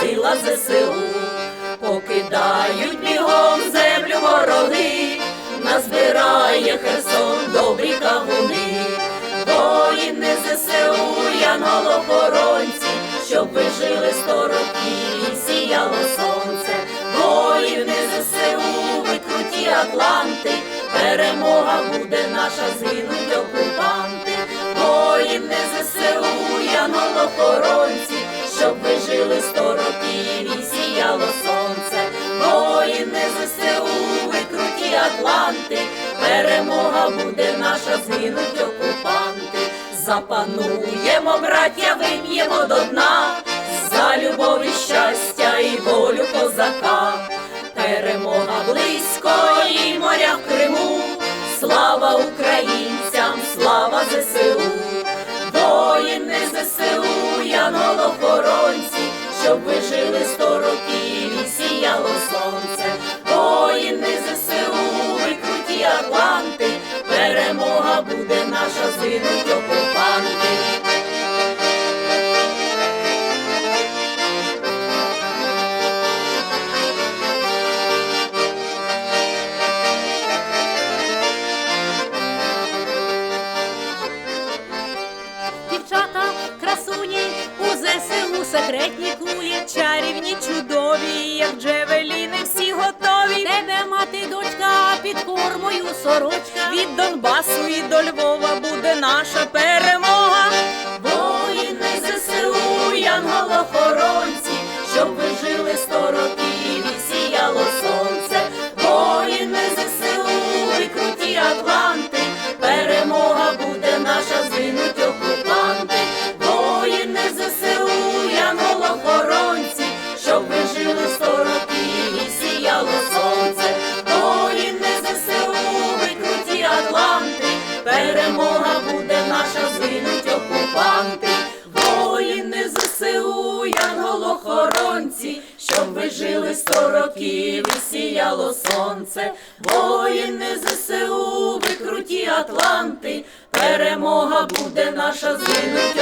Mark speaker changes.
Speaker 1: сила ЗСУ. Покидають бігом землю вороги, назбирає Херсон добрі кавуни. Воїни ЗСУ, янголохоронці, щоб ви жили сто років і сіяло сонце. Воїни ЗСУ, ви круті атланти, перемога буде наша, згинуть окупанти. Воїни ЗСУ, Воїни ЗСУ, ви круті атланти, перемога буде наша, згинуть окупанти. Запануємо, браття, вип'ємо до дна, за любов і щастя і волю козака. Перемога близько і моря в Криму, слава буде наша, згинуть окупанти.
Speaker 2: Дівчата, красуні, у ЗСУ секретні кулі, чарівні, чудові, як джевеліни, всі готові. Тебе мати, дочка, під формою сорочка. Від Донбасу
Speaker 1: щоб жили сто років і сіяло сонце. Воїни ЗСУ, викруті атланти, перемога буде наша, згинуть